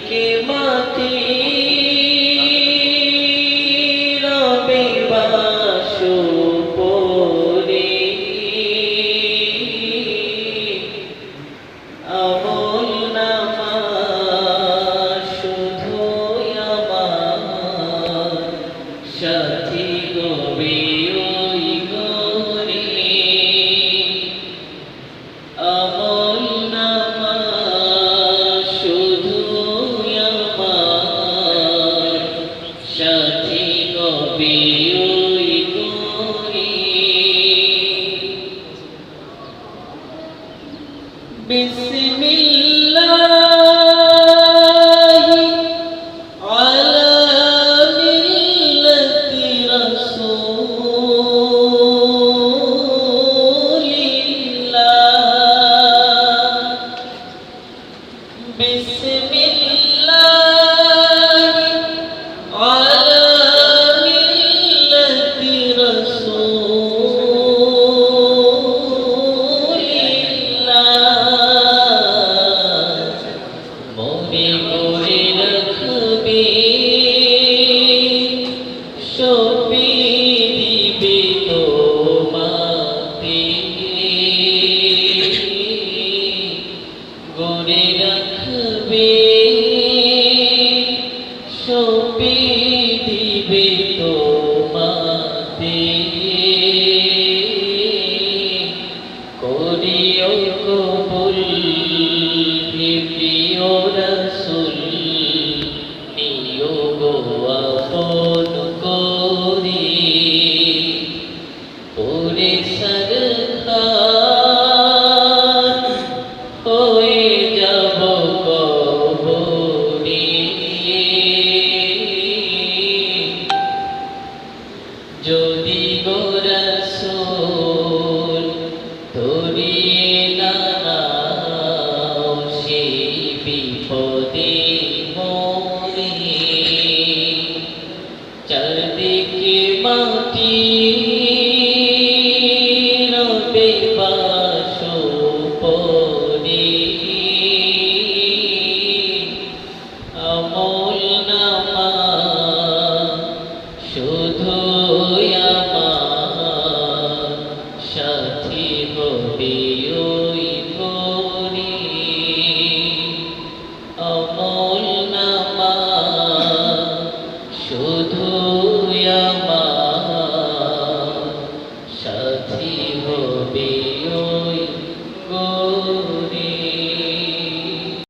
के माती Bem-vindo. দিবে তোমাতে করিও কবুল Allah.